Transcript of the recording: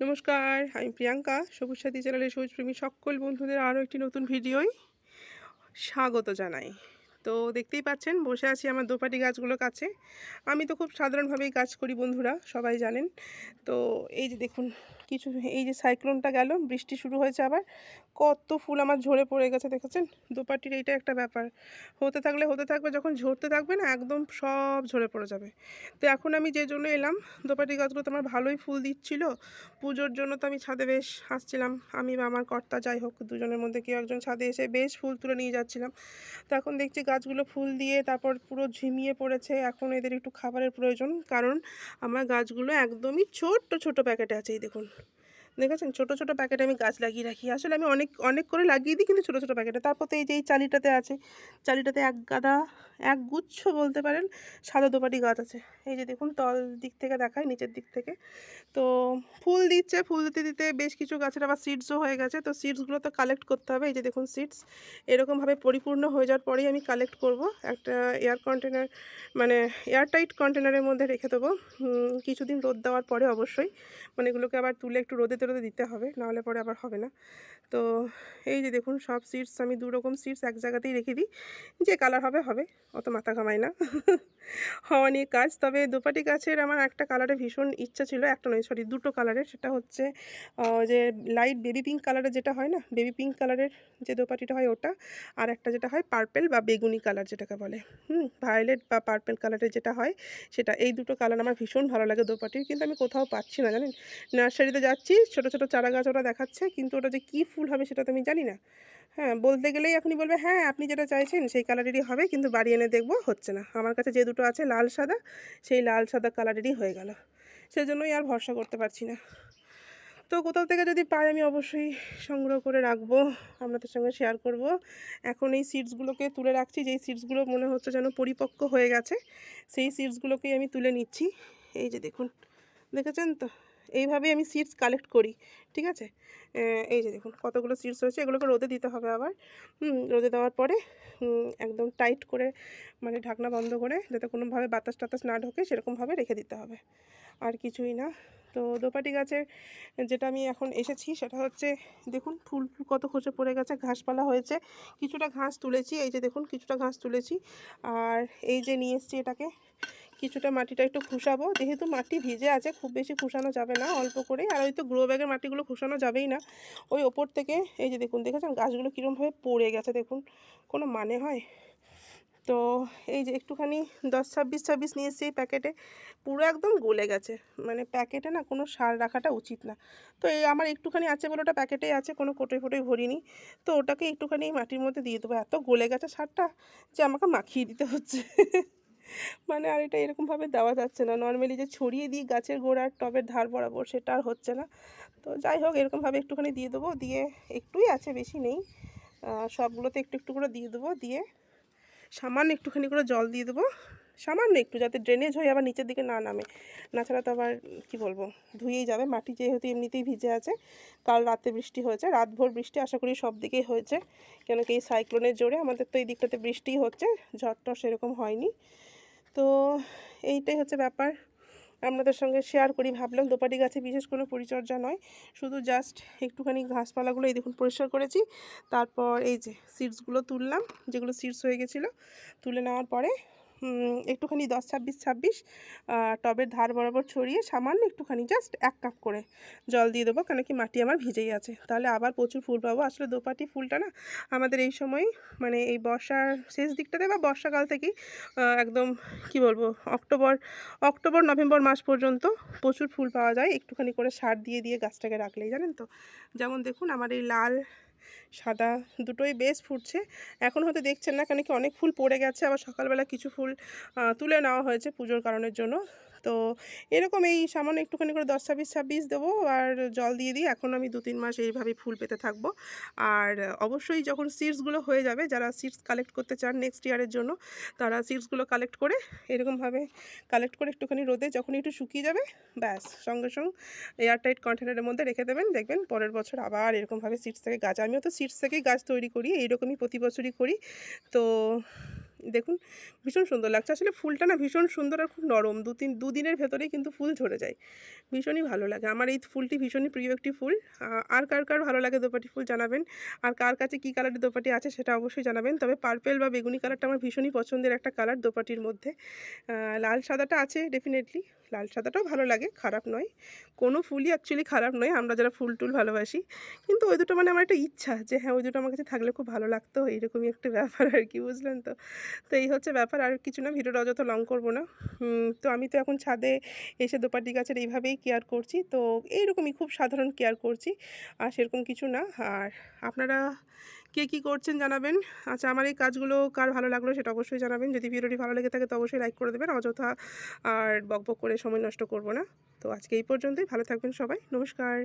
নমস্কার, আমি প্রিয়াঙ্কা, সবুজ সাথী চ্যানেলের সবুজ প্রেমী সকল বন্ধুদের আরও একটি নতুন ভিডিওয় স্বাগত জানাই। তো দেখতেই পাচ্ছেন বসে আছি আমার দোপাটি গাছগুলোর কাছে। আমি তো খুব সাধারণভাবেই কাজ করি বন্ধুরা, সবাই জানেন। তো এই যে দেখুন, কিছু এই যে সাইক্লোনটা গেল, বৃষ্টি শুরু হয়েছে আবার। কত ফুল আমার ঝরে পড়ে গেছে, দেখেছেন? দোপাটির এইটা একটা ব্যাপার। হতে থাকলে হতে থাকবে, যখন ঝরতে থাকবে না, একদম সব ঝরে পড়ে যাবে। তো এখন আমি যে জন্য এলাম, দোপাটি গাছগুলো তো আমার ভালোই ফুল দিচ্ছিল। পুজোর জন্য তো আমি ছাদে বেশ আসছিলাম আমি বা আমার কর্তা, যাই হোক, দুজনের মধ্যে কেউ একজন ছাদে এসে বেশ ফুল তুলে নিয়ে যাচ্ছিলাম। তো এখন দেখছি গাছগুলো ফুল দিয়ে তারপর পুরো ঝিমিয়ে পড়েছে। এখন এদের একটু খাবারের প্রয়োজন। কারণ আমার গাছগুলো একদমই ছোট্ট ছোট প্যাকেটে আছে, এই দেখুন। দেখেছেন? ছোটো ছোটো প্যাকেটে আমি গাছ লাগিয়ে রাখি। আসলে আমি অনেক অনেক করে লাগিয়ে দিই কিন্তু ছোটো ছোটো প্যাকেটে তারপর তো এই যে এই চালিটাতে আছে, চালিটাতে এক গাদা, এক গুচ্ছ বলতে পারেন সাদা দোপাটি গাছ আছে। এই যে দেখুন, তল দিক থেকে দেখায় নিচের দিক থেকে। তো ফুল দিচ্ছে, ফুল দিতে দিতে বেশ কিছু গাছের আবার সিডসও হয়ে গেছে। তো সিডসগুলো তো কালেক্ট করতে হবে। এই যে দেখুন সিডস এরকমভাবে পরিপূর্ণ হয়ে যাওয়ার পরেই আমি কালেক্ট করব। একটা এয়ার কন্টেনার মানে এয়ারটাইট কন্টেনারের মধ্যে রেখে দেবো। কিছুদিন রোদ দেওয়ার পরে অবশ্যই। মানে এগুলোকে আবার তুলে একটু রোদে রোদে দিতে হবে, নাহলে পরে আবার হবে না। তো এই যে দেখুন, সব সিডস আমি দু রকম সিডস এক জায়গাতেই রেখে দিই, যে কালার হবে হবে, অত মাথা ঘামায় না। হওয়া নিয়ে কাজ, তবে দোপাটি গাছের আমার একটা কালারে ভীষণ ইচ্ছা ছিল, একটা নয় সরি দুটো কালারের সেটা হচ্ছে যে লাইট বেবি পিঙ্ক কালারের যেটা হয় না বেবি পিঙ্ক কালারের যে দোপাটিটা হয় ওটা, আর একটা যেটা হয় পার্পেল বা বেগুনি কালার যেটাকে বলে, হুম ভায়োলেট বা পার্পেল কালারের যেটা হয়, সেটা, এই দুটো কালার আমার ভীষণ ভালো লাগে দোপাটির, কিন্তু আমি কোথাও পাচ্ছি না, জানেন? নার্সারিতে যাচ্ছি ছোটো ছোটো চারা গাছ ওরা দেখাচ্ছে, কিন্তু ওটা যে কী ফুল হবে সেটা তো আমি জানি না। হ্যাঁ বলতে গেলেই এখনই বলবে হ্যাঁ আপনি যেটা চাইছেন সেই কালারেরই হবে, কিন্তু বাড়ি এনে দেখব, হচ্ছে না। আমার কাছে যে দুটো আছে, লাল, সাদা, সেই লাল, সাদা কালারেরই হয়ে গেল। সেজন্যই আর ভরসা করতে পারছি না। তো কোথাও থেকে যদি পাই, আমি অবশ্যই সংগ্রহ করে রাখব, আপনাদের সঙ্গে শেয়ার করব। এখন এই সিডসগুলোকে তুলে রাখছি, যেই সিডসগুলো মনে হচ্ছে যেন পরিপক্ক হয়ে গেছে, সেই সিডসগুলোকেই আমি তুলে নিচ্ছি। এই যে দেখুন, দেখেছেন তো? এইভাবেই আমি সিডস কালেক্ট করি, ঠিক আছে? এই যে দেখুন কতগুলো সিডস রয়েছে, এগুলোকে রোদে দিতে হবে আবার। রোদে দেওয়ার পরে একদম টাইট করে মানে ঢাকনা বন্ধ করে যাতে কোনোভাবে বাতাস টাতাস না ঢোকে, সেরকমভাবে রেখে দিতে হবে। আর কিছুই না। তো দোপাটি গাছের যেটা আমি এখন এসেছি, সেটা হচ্ছে দেখুন ফুল কত খসে পড়ে গেছে, ঘাসপালা হয়েছে। কিছুটা ঘাস তুলেছি, এই যে দেখুন কিছুটা ঘাস তুলেছি। আর এই যে নিয়ে এসছি এটাকে কিছুটা মাটিটা একটু খুসাবো। যেহেতু মাটি ভিজে আছে, খুব বেশি খুসানো যাবে না, অল্প করে আর ওই তো গ্রো ব্যাগের মাটিগুলো খুসানো যাবেই না। ওই ওপর থেকে, এই যে দেখুন, দেখেছেন? গাছগুলো কীরকমভাবে পড়ে গেছে, দেখুন। কোনো মানে হয়? তো এই যে একটুখানি দশ ছাব্বিশ ছাব্বিশ নিয়ে এসেছি প্যাকেটে। পুরো একদম গলে গেছে। মানে প্যাকেটে না কোনো সার রাখাটা উচিত না। তো এই আমার একটুখানি আছে বলে ওটা প্যাকেটেই আছে, কোনো কোটোই ফোটোই ভরিনি। তো ওটাকে একটুখানি মাটির মধ্যে দিয়ে দেবো। এত গলে গেছে সারটা যে আমাকে মাখিয়ে দিতে হচ্ছে। মানে আর এটা এরকমভাবে দেওয়া যাচ্ছে না। নর্মালি যে ছড়িয়ে দিই গাছের গোড়ার টবের ধার বরাবর সেটা আর হচ্ছে না। তো যাই হোক এরকমভাবে একটুখানি দিয়ে দেবো। দিয়ে একটুই আছে, বেশি নেই। সবগুলোতে একটু একটু করে দিয়ে দেবো। দিয়ে সামান্য একটুখানি করে জল দিয়ে দেবো। সামান্য একটু যাতে ড্রেনেজ হয়ে আবার নিচের দিকে না নামে। না ছাড়া তো আবার কী বলব, ধুয়েই যাবে। মাটি যেহেতু এমনিতেই ভিজে আছে, কাল রাতে বৃষ্টি হয়েছে। রাতভর বৃষ্টি আশা করি সব দিকেই হয়েছে। কেন কি এই সাইক্লোনের জোরে আমাদের তো এই দিকটাতে বৃষ্টিই হচ্ছে। ঝড় টর সেরকম হয়নি। তো এইটাই হচ্ছে ব্যাপার। আপনাদের সঙ্গে শেয়ার করি ভাবলাম দোপাটি গাছে বিশেষ কোনো পরিচর্যা নয়, শুধু জাস্ট একটুখানি ঘাসপালাগুলো এই দেখুন পরিষ্কার করেছি। তারপর এই যে সিডসগুলো তুললাম, যেগুলো সিডস হয়ে গেছিল, তুলে নেওয়ার পরে একটুখানি দশ ছাব্বিশ ছাব্বিশ টবের ধার বরাবর ছড়িয়ে সামান্য একটুখানি জাস্ট এক কাপ করে জল দিয়ে দেবো, কেন কি মাটি আমার ভিজেই আছে। তাহলে আবার প্রচুর ফুল পাবো। আসলে দোপাটি ফুলটা না আমাদের এই সময় মানে এই বর্ষার শেষ দিকটাতে বা বর্ষাকাল থেকেই একদম কি বলব, অক্টোবর অক্টোবর, নভেম্বর মাস পর্যন্ত প্রচুর ফুল পাওয়া যায়। একটুখানি করে সার দিয়ে দিয়ে গাছটাকে রাখলেই, জানেন তো? যেমন দেখুন, আমার এই লাল সাদা দুটোই বেশ ফুটছে। এখন হয়তো দেখছেন না কেন কি অনেক ফুল পড়ে গেছে। আবার সকালবেলা কিছু ফুল তুলে নেওয়া হয়েছে পুজোর কারণের জন্য। তো এরকম এই সামান্য একটুখানি করে দশ ছাব্বিশ ছাব্বিশ দেবো আর জল দিয়ে দিই এখন আমি দু তিন মাস এইভাবেই ফুল পেতে থাকব। আর অবশ্যই যখন সিডসগুলো হয়ে যাবে, যারা সিডস কালেক্ট করতে চান নেক্সট ইয়ারের জন্য, তারা সিডসগুলো কালেক্ট করে এরকমভাবে কালেক্ট করে একটুখানি রোদে যখন একটু শুকিয়ে যাবে, ব্যাস সঙ্গে সঙ্গে এয়ারটাইট কন্টেনারের মধ্যে রেখে দেবেন। দেখবেন পরের বছর আবার এরকমভাবে সিডস থেকে গাছ, আমিও তো সিডস থেকেই গাছ তৈরি করি, এইরকমই প্রতি বছরই করি। তো দেখুন, ভীষণ সুন্দর লাগছে। আসলে ফুলটা না ভীষণ সুন্দর আর খুব নরম। দু তিন দুদিনের ভেতরেই কিন্তু ফুল ঝরে যায়। ভীষণই ভালো লাগে। আমার এই ফুলটি ভীষণই প্রিয় একটি ফুল। আর কার কার ভালো লাগে দোপাটি ফুল জানাবেন? আর কার কাছে কী কালারের দোপাটি আছে সেটা অবশ্যই জানাবেন। তবে পার্পেল বা বেগুনি কালারটা আমার ভীষণই পছন্দের একটা কালার দোপাটির মধ্যে। লাল সাদাটা আছে ডেফিনেটলি লাল সাদাটাও ভালো লাগে, খারাপ নয়। কোনো ফুলই অ্যাকচুয়ালি খারাপ নয়। আমরা যারা ফুল টুল ভালোবাসি। কিন্তু ওই দুটো মানে আমার একটা ইচ্ছা যে হ্যাঁ ওই দুটো আমার কাছে থাকলে খুব ভালো লাগতো। এইরকমই একটা ব্যাপার আর কি, বুঝলেন তো? তো এই হচ্ছে ব্যাপার, আর কিছু না ভিডিওটা অযথা লং করব না। তো আমি তো এখন ছাদে এসে দোপাটি গাছের এইভাবেই কেয়ার করছি। তো এইরকমই খুব সাধারণ কেয়ার করছি, আর সেরকম কিছু না। আর আপনারা কে কী করছেন জানাবেন? আচ্ছা আমার এই কাজগুলো কার ভালো লাগল সেটা অবশ্যই জানাবেন। যদি ভিডিওটি ভালো লেগে থাকে তো অবশ্যই লাইক করে দেবেন, অযথা আর বকবক করে সময় নষ্ট করব না। তো আজকে এই পর্যন্তই, ভালো থাকবেন সবাই, নমস্কার।